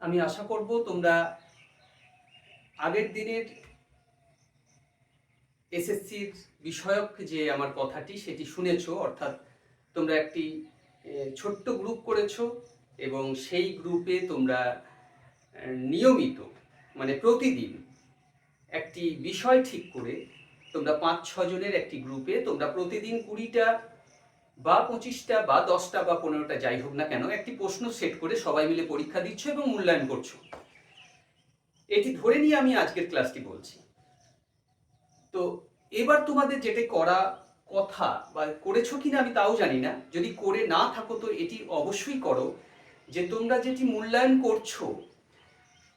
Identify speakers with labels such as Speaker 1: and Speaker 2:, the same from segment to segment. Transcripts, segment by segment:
Speaker 1: আমি আশা করব তোমরা আগের দিনের এসএসসির বিষয়ক যে আমার কথাটি সেটি শুনেছো, অর্থাৎ তোমরা একটি ছোট্ট গ্রুপ করেছ এবং সেই গ্রুপে তোমরা নিয়মিত মানে প্রতিদিন একটি বিষয় ঠিক করে তোমরা পাঁচ ছজনের একটি গ্রুপে তোমরা প্রতিদিন কুড়িটা বা পঁচিশটা বা দশটা বা পনেরোটা যাই হোক না কেন, একটি প্রশ্ন সেট করে সবাই মিলে পরীক্ষা দিচ্ছ এবং মূল্যায়ন করছ। এটি ধরে নিয়ে আমি আজকের ক্লাসটি বলছি। তো এবার তোমাদের যেটা করা কথা বা করেছ কিনা আমি তাও জানি না। যদি করে না থাকো তো এটি অবশ্যই করো যে তোমরা যেটি মূল্যায়ন করছ,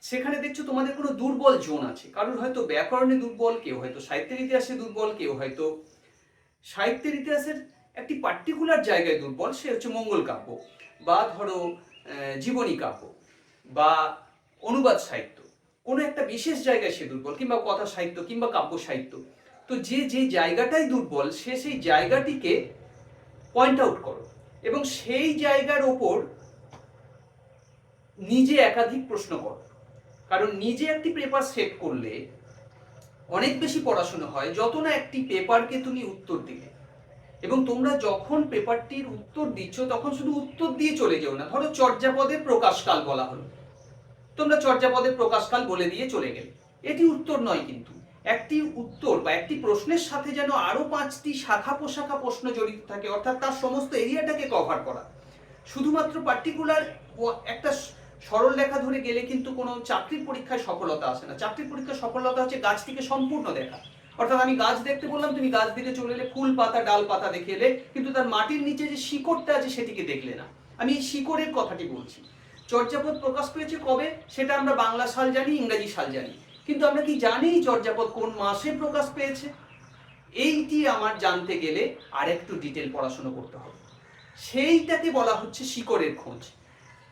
Speaker 1: সেখানে দেখছ তোমাদের কোনো দুর্বল জোন আছে। কারোর হয়তো ব্যাকরণে দুর্বল, কেউ হয়তো সাহিত্যের ইতিহাসে দুর্বল, কেউ হয়তো সাহিত্যের ইতিহাসের একটি পার্টিকুলার জায়গায় দুর্বল, সে হচ্ছে মঙ্গল কাব্য বা ধরো জীবনী কাব্য বা অনুবাদ সাহিত্য। কোনো একটা বিশেষ জায়গায় সে দুর্বল, কিংবা কথা সাহিত্য, কিংবা কাব্য সাহিত্য। তো যে যে জায়গাটাই দুর্বল, সে সেই জায়গাটিকে পয়েন্ট আউট করো এবং সেই জায়গার ওপর নিজে একাধিক প্রশ্ন করো। কারণ নিজে একটি পেপার সেট করলে অনেক বেশি পড়াশোনা হয়, যত না একটি পেপারকে তুমি উত্তর দিলে। এবং তোমরা যখন পেপারটির উত্তর দিচ্ছ, তখন শুধু উত্তর দিয়ে চলে যেও না। ধরো চর্যাপদের প্রকাশকাল বলা হলো। তোমরা চর্যাপদের প্রকাশকাল বলে দিয়ে চলে গেলে। এটি উত্তর নয় কিন্তু। একটি উত্তর বা একটি প্রশ্নের সাথে যেন আরও পাঁচটি শাখা পোশাখা প্রশ্ন জড়িত থাকে, অর্থাৎ তার সমস্ত এরিয়াটাকে কভার করা। শুধুমাত্র পার্টিকুলার একটা সরল লেখা ধরে গেলে কিন্তু কোনো চাকরির পরীক্ষায় সফলতা আসে না। চাকরির পরীক্ষায় সফলতা হচ্ছে গাছটিকে সম্পূর্ণ দেখা। অর্থাৎ আমি গাছ দেখতে বললাম, তুমি গাছ দিকে চলে এলে ফুল পাতা, ডাল পাতা দেখে এলে, কিন্তু তার মাটির নিচে যে শিকড়টা আছে সেটিকে দেখলে না। আমি এই শিকড়ের কথাটি বলছি। চর্যাপদ প্রকাশ পেয়েছে কবে? সেটা আমরা বাংলা সাল জানি, ইংরাজি সাল জানি। কিন্তু আমরা কি জানি চর্যাপদ কোন মাসে প্রকাশ পেয়েছে? এইটি আমার জানতে গেলে আর একটু ডিটেল পড়াশুনো করতে হবে। সেইটাকে বলা হচ্ছে শিকড়ের খোঁজ।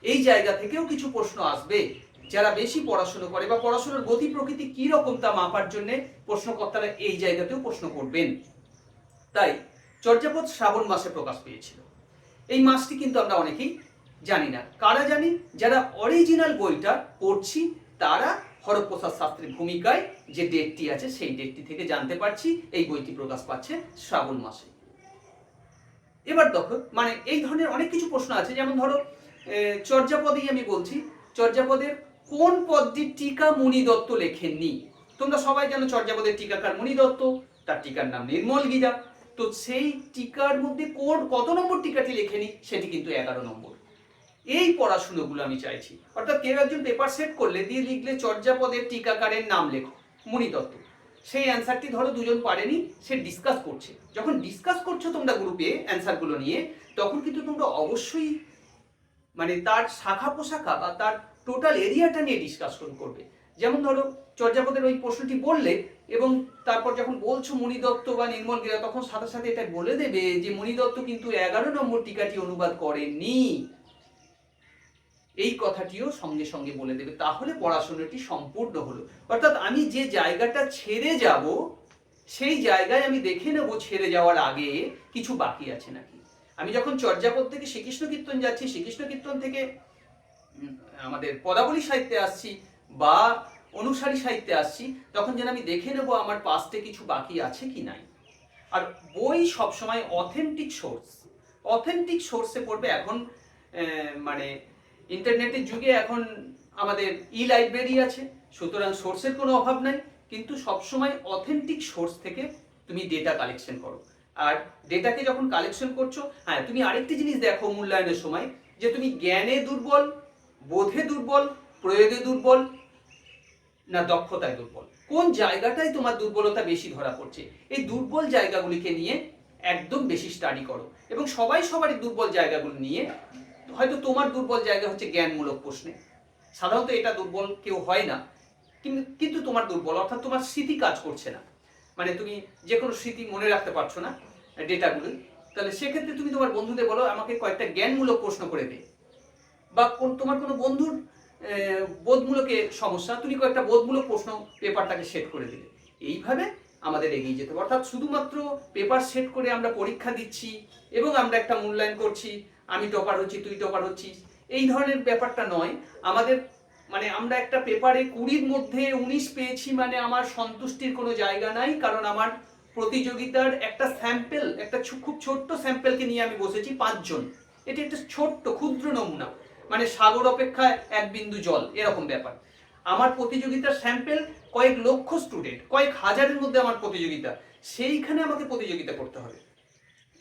Speaker 1: এই জায়গা থেকেও কিছু প্রশ্ন আসবে। যারা বেশি পড়াশুনো করে বা পড়াশোনার গতি প্রকৃতি কি রকম তা মাপার জন্য প্রশ্নকর্তারা এই জায়গাতেও প্রশ্ন করবেন। তাই চর্যাপদ শ্রাবণ মাসে প্রকাশ পেয়েছিল। এই মাসটি কিন্তু আমরা অনেকেই জানি না। কারা জানি? যারা অরিজিনাল বইটা পড়ছি, তারা হরপ্রসাদ শাস্ত্রীর ভূমিকায় যে ডেটটি আছে, সেই ডেটটি থেকে জানতে পারছি, এই বইটি প্রকাশ পাচ্ছে শ্রাবণ মাসে। এবার দেখো মানে এই ধরনের অনেক কিছু প্রশ্ন আছে। যেমন ধরো চর্যাপদেই আমি বলছি, চর্যাপদের কোন পদটির টিকা মুনি দত্ত লেখেননি? তোমরা সবাই জানো চর্যাপদের টিকাকার মুনি দত্ত, তার টিকার নাম নির্মল গীতা তো সেই টিকার মধ্যে কোন কত নম্বর টিকাটি লেখেনি, সেটি কিন্তু এগারো নম্বর। এই পড়াশুনোগুলো আমি চাইছি। অর্থাৎ কেউ একজন পেপার সেট করলে দিয়ে লিখলে চর্যাপদের টিকাকারের নাম লেখো, মুনি দত্ত। সেই অ্যান্সারটি ধরো দুজন পারেনি, সে ডিসকাস করছে। যখন ডিসকাস করছ তোমরা গ্রুপে অ্যান্সারগুলো নিয়ে, তখন কিন্তু তোমরা অবশ্যই মানে তার শাখা পোশাখা বা তার টোটাল এরিয়াটা নিয়ে ডিসকাশন করবে। যেমন ধরো, চর্যাপদের ওই প্রশ্নটি বললে এবং তারপর যখন বলছো মণি দত্ত বা নির্মল গিরা, তখন সাথে সাথে এটা বলে দেবে যে মণি দত্ত কিন্তু এগারো নম্বর টিকাটি অনুবাদ করেননি। এই কথাটিও সঙ্গে সঙ্গে বলে দেবে। তাহলে পড়াশোনাটি সম্পূর্ণ হলো। অর্থাৎ আমি যে জায়গাটা ছেড়ে যাব, সেই জায়গায় আমি দেখে নেব ছেড়ে যাওয়ার আগে কিছু বাকি আছে নাকি। আমি যখন চর্যাপদ থেকে শ্রীকৃষ্ণ কীর্তন যাচ্ছি, শ্রীকৃষ্ণ কীর্তন থেকে আমাদের পদাবলী সাহিত্যে আসছি বা অনুসারী সাহিত্যে আসছি, তখন যেন আমি দেখে নেব আমার পাস্টে কিছু বাকি আছে কি নাই। আর বই সবসময় অথেন্টিক সোর্স অথেন্টিক সোর্সে পড়বে এখন মানে ইন্টারনেটের যুগে এখন আমাদের ই লাইব্রেরি আছে, সুতরাং সোর্সের কোনো অভাব নাই, কিন্তু সবসময় অথেন্টিক সোর্স থেকে তুমি ডেটা কালেকশন করো। আর ডেটাকে যখন কালেকশন করছ হ্যাঁ তুমি আরেকটি জিনিস দেখো মূল্যায়নের সময়, যে তুমি জ্ঞানে দুর্বল বোধে দুর্বল, প্রয়োগে দুর্বল, না দক্ষতায় দুর্বল? কোন জায়গাটাই তোমার দুর্বলতা বেশি ধরা পড়ছে? এই দুর্বল জায়গাগুলিকে নিয়ে একদম বেশি স্টাডি করো। এবং সবাই সবারই দুর্বল জায়গাগুলো নিয়ে, হয়তো তোমার দুর্বল জায়গা হচ্ছে জ্ঞানমূলক প্রশ্নে। সাধারণত এটা দুর্বল কেউ হয় না কিন্তু তোমার দুর্বল, অর্থাৎ তোমার স্মৃতি কাজ করছে না। মানে তুমি যে কোনো স্মৃতি মনে রাখতে পারছ না ডেটাগুলো তাহলে সেক্ষেত্রে তুমি তোমার বন্ধুদের বলো, আমাকে কয়েকটা জ্ঞানমূলক প্রশ্ন করে দে। বা কোন তোমার কোনো বন্ধুর বোধমূলকে সমস্যা, তুমি কয়েকটা বোধমূলক প্রশ্ন পেপারটাকে সেট করে দিলে। এইভাবে আমাদের এগিয়ে যেতে হবে। অর্থাৎ শুধুমাত্র পেপার সেট করে আমরা পরীক্ষা দিচ্ছি এবং আমরা একটা মূল্যায়ন করছি, আমি টপার হচ্ছি, তুই টপার হচ্ছিস, এই ধরনের ব্যাপারটা নয়। আমাদের মানে আমরা একটা পেপারে কুড়ির মধ্যে উনিশ পেয়েছি মানে আমার সন্তুষ্টির কোনো জায়গা নাই, কারণ আমার প্রতিযোগিতার একটা স্যাম্পেল, একটা খুব ছোট্ট স্যাম্পেলকে নিয়ে আমি বসেছি পাঁচজন। এটি একটা ছোট্ট, ক্ষুদ্র নমুনা। মানে সাগর অপেক্ষা এক বিন্দু জল, এরকম ব্যাপার। আমার প্রতিযোগিতার স্যাম্পেল কয়েক লক্ষ স্টুডেন্ট কয়েক হাজারের মধ্যে আমার প্রতিযোগিতা, সেইখানে আমাকে প্রতিযোগিতা করতে হবে।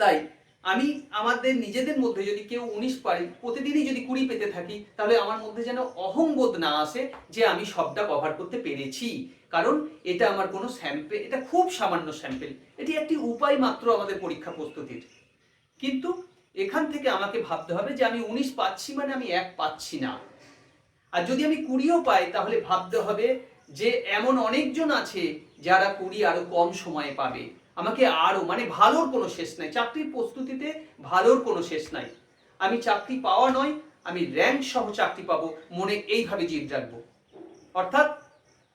Speaker 1: তাই আমি আমাদের নিজেদের মধ্যে যদি কেউ উনিশ পারি, প্রতিদিনই যদি কুড়ি পেতে থাকি, তাহলে আমার মধ্যে যেন অহংবোধ না আসে যে আমি সবটা কভার করতে পেরেছি। কারণ এটা আমার কোনো স্যাম্পেল এটা খুব সামান্য স্যাম্পেল। এটি একটি উপায় মাত্র আমাদের পরীক্ষা প্রস্তুতির। কিন্তু এখান থেকে আমাকে ভাবতে হবে যে আমি উনিশ পাচ্ছি মানে আমি এক পাচ্ছি না। আর যদি আমি কুড়িও পাই, তাহলে ভাবতে হবে যে এমন অনেকজন আছে যারা কুড়ি আরও কম সময়ে পাবে। আমাকে আরও মানে ভালোর কোনো শেষ নাই। চাকরির প্রস্তুতিতে ভালোর কোনো শেষ নাই। আমি চাকরি পাওয়া নয়, আমি র্যাঙ্ক সহ চাকরি পাবো। মনে এইভাবে জিদ রাখব। অর্থাৎ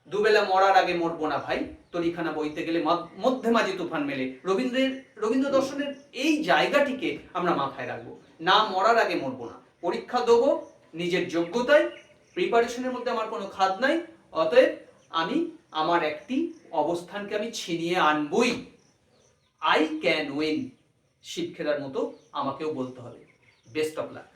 Speaker 1: দুবেলা মরার আগে মরবো না ভাই। তলিখানা বইতে গেলে মধ্যে মাঝে তুফান মেলে। রবীন্দ্রের রবীন্দ্র দর্শনের এই জায়গাটিকে আমরা মাথায় রাখব। না মরার আগে মরবো না। পরীক্ষা দেবো নিজের যোগ্যতায় প্রিপারেশনের মধ্যে আমার কোনো খাদ নাই, অতএব আমি আমার একটি অবস্থানকে আমি ছিনিয়ে আনবই। আই ক্যান উইন শিবখেরার মতো আমাকেও বলতে হবে। Best of luck